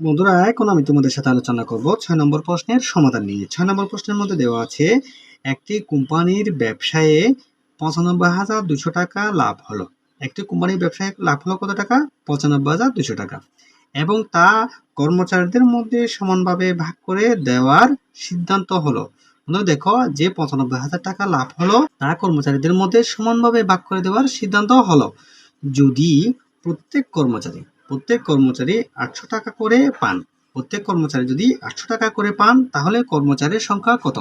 বন্ধুরা, এখন আমি তোমাদের সাথে আলোচনা করব ছয় নম্বর প্রশ্নের সমাধান নিয়ে। ছয় নম্বর প্রশ্নের মধ্যে দেওয়া আছে, একটি কোম্পানির ব্যবসায়ে পঁচানব্বই হাজার দুশো টাকা লাভ হলো। একটি কোম্পানির ব্যবসায় লাভ হলো কত টাকা? পঁচানব্বই হাজার দুশো টাকা। এবং তা কর্মচারীদের মধ্যে সমানভাবে ভাগ করে দেওয়ার সিদ্ধান্ত হলো। দেখো, যে পঁচানব্বই হাজার টাকা লাভ হলো, তা কর্মচারীদের মধ্যে সমানভাবে ভাগ করে দেওয়ার সিদ্ধান্ত হলো। যদি প্রত্যেক কর্মচারী প্রত্যেক কর্মচারী আটশো টাকা করে পান। প্রত্যেক কর্মচারী যদি আটশো টাকা করে পান, তাহলে কর্মচারীর সংখ্যা কত?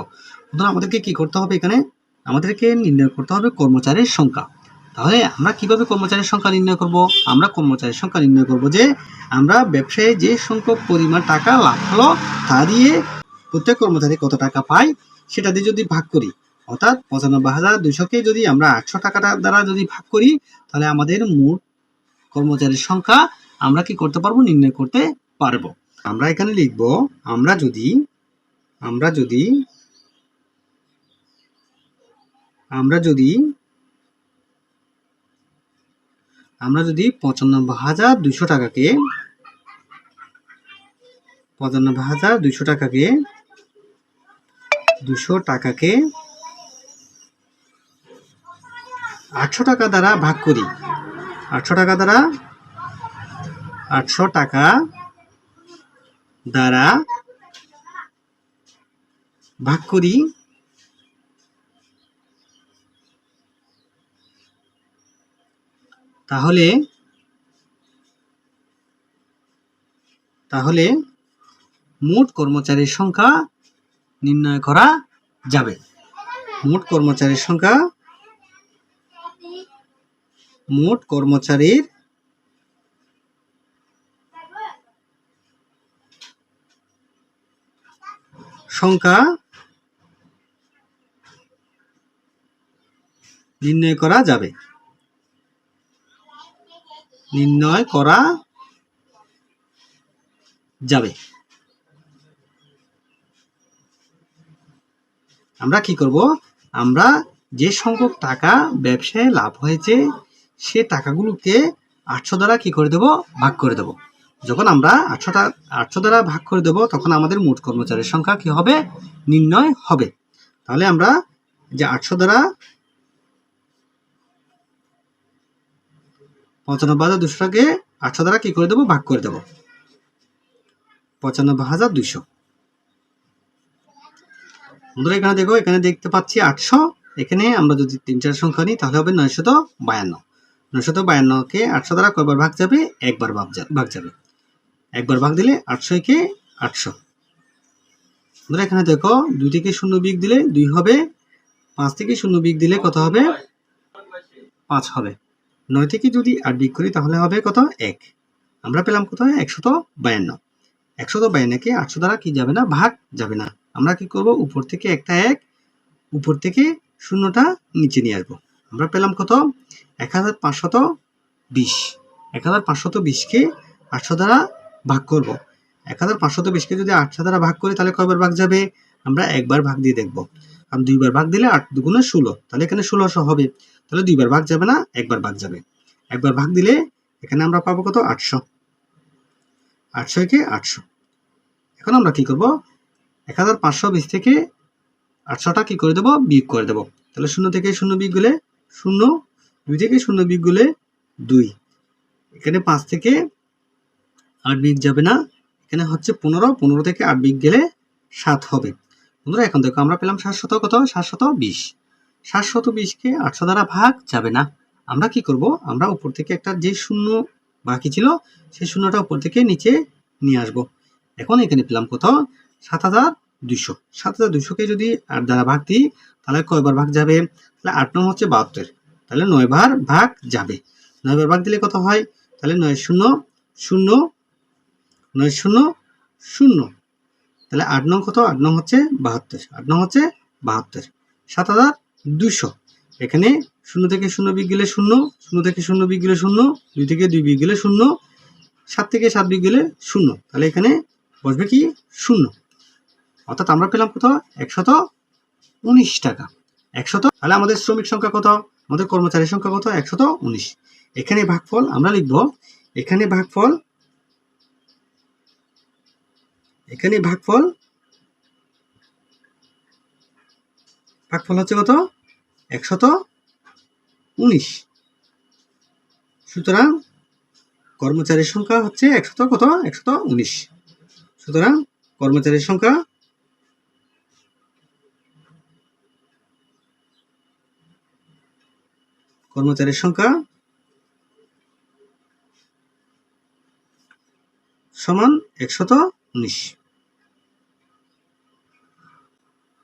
বন্ধুরা আমাদেরকে কি করতে হবে এখানে? আমাদেরকে নির্ণয় করতে হবে কর্মচারীর সংখ্যা। তাহলে আমরা কীভাবে কর্মচারীর সংখ্যা নির্ণয় করব? আমরা কর্মচারীর সংখ্যা নির্ণয় করব যে আমরা ব্যবসায়ে যে সংখ্যক পরিমাণ টাকা লাভ হলো, তা দিয়ে প্রত্যেক কর্মচারী কত টাকা পায়, সেটা দিয়ে যদি ভাগ করি। অর্থাৎ পঁচানব্বই হাজার দুশোকে যদি আমরা আটশো টাকাটা দ্বারা যদি ভাগ করি, তাহলে আমাদের মোট কর্মচারীর সংখ্যা আমরা কি করতে পারব? নির্ণয় করতে পারব। আমরা এখানে লিখব, আমরা যদি আমরা যদি আমরা যদি আমরা যদি পঁচানব্বই হাজার দুইশো টাকাকে, পঁচানব্বই হাজার দুইশো টাকাকে দুশো টাকাকে আটশো টাকা দ্বারা ভাগ করি। আটশো টাকা দ্বারা আটশো টাকা দ্বারা ভাগ করি। তাহলে তাহলে মোট কর্মচারীর সংখ্যা নির্ণয় করা যাবে। মোট কর্মচারীর সংখ্যা, মোট কর্মচারীর সংখ্যা নির্ণয় করা যাবে। নির্ণয় করা যাবে। আমরা কি করব? আমরা যে সংখ্যক টাকা ব্যবসায় লাভ হয়েছে, সে টাকাগুলোকে আটশো দ্বারা কি করে দেব? ভাগ করে দেব। যখন আমরা আটশোটা, আটশো দ্বারা ভাগ করে দেব, তখন আমাদের মোট কর্মচারীর সংখ্যা কি হবে? নির্ণয় হবে। তাহলে আমরা যে আটশো দ্বারা পঁচানব্বই হাজার দুশোটাকে আটশো দ্বারা কি করে দেবো? ভাগ করে দেবো। পঁচানব্বই হাজার দুইশো। বন্ধুরা, এখানে দেখো, এখানে দেখতে পাচ্ছি আটশো। এখানে আমরা যদি তিন চার সংখ্যা নিই, তাহলে হবে নয়শত বায়ান্ন। নয়শত বায়ান্নকে আটশো দ্বারা কয়বার ভাগ যাবে? একবার ভাগ ভাগ যাবে। একবার ভাগ দিলে আটশো একে আটশো। বন্ধুরা, এখানে দেখো, দুই থেকে শূন্য বিগ দিলে দুই হবে, পাঁচ থেকে শূন্য বিগ দিলে কত হবে? পাঁচ হবে। নয় থেকে যদি আট বিগ করি, তাহলে হবে কত? এক। আমরা পেলাম কত? একশত বায়ান্ন। একশত বায়ান্নকে আটশো দ্বারা কি যাবে না? ভাগ যাবে না। আমরা কি করব? উপর থেকে একটা এক, উপর থেকে শূন্যটা নিচে নিয়ে আসব। আমরা পেলাম কত? এক হাজার পাঁচশত বিশ। এক হাজার পাঁচশত বিশকে আটশো দ্বারা ভাগ করব। এক হাজার পাঁচশত বিশকে যদি আটশো দ্বারা ভাগ করি, তাহলে কয়বার ভাগ যাবে? আমরা একবার ভাগ দিয়ে দেখব। আর দুইবার ভাগ দিলে আট দুগুণে ষোলো, তাহলে এখানে ষোলোশো হবে। তাহলে দুইবার ভাগ যাবে না, একবার ভাগ যাবে। একবার ভাগ দিলে এখানে আমরা পাবো কত? আটশো। আটশো একে আটশো। এখন আমরা কি করব? এক হাজার পাঁচশো বিশ থেকে আটশোটা কি করে দেবো? বিয়োগ করে দেবো। তাহলে শূন্য থেকে শূন্য বিয়োগ গেলে শূন্য, দুই থেকে শূন্য বিয়োগ গেলে দুই। এখানে পাঁচ থেকে আট বিয়োগ যাবে না। এখানে হচ্ছে পনেরো পনেরো থেকে আট বিয়োগ গেলে সাত হবে। বন্ধুরা, এখন দেখো আমরা পেলাম সাতশত কত? সাতশত বিশ। সাতশত বিশকে আটশো দ্বারা ভাগ যাবে না। আমরা কি করব? আমরা উপর থেকে একটা যে শূন্য বাকি ছিল, সেই শূন্যটা উপর থেকে নিচে নিয়ে আসব। এখন এখানে পেলাম কত? সাত হাজার দুইশো। সাত হাজার দুইশোকে যদি আট দ্বারা ভাগ দিই, তাহলে কয়বার ভাগ যাবে? তাহলে আট নং হচ্ছে বাহাত্তর। তাহলে নয় বার ভাগ যাবে। নয় বার ভাগ দিলে কত হয়? তাহলে নয় শূন্য শূন্য নয় শূন্য শূন্য। তাহলে আট নং কত? আট নং হচ্ছে বাহাত্তর। আট নং হচ্ছে বাহাত্তর। সাত হাজার দুইশো। এখানে শূন্য থেকে শূন্য বিগ গেলে শূন্য শূন্য থেকে শূন্য বিগ গেলে শূন্য, দুই থেকে দুই বিগ গেলে শূন্য, সাত থেকে সাত বিগ গেলে শূন্য। তাহলে এখানে বসবে কি? শূন্য। অর্থাৎ আমরা পেলাম কত? একশত উনিশ টাকা। একশত, তাহলে আমাদের শ্রমিক সংখ্যা কত? আমাদের কর্মচারীর সংখ্যা কত? একশত উনিশ। এখানে ভাগফল আমরা লিখব, এখানে ভাগফল এখানে ভাগফল? ভাগফল হচ্ছে কত? একশত উনিশ। সুতরাং কর্মচারীর সংখ্যা হচ্ছে একশত কত? একশত উনিশ। সুতরাং কর্মচারীর সংখ্যা কর্মচারীর সংখ্যা সমান একশত উনিশ।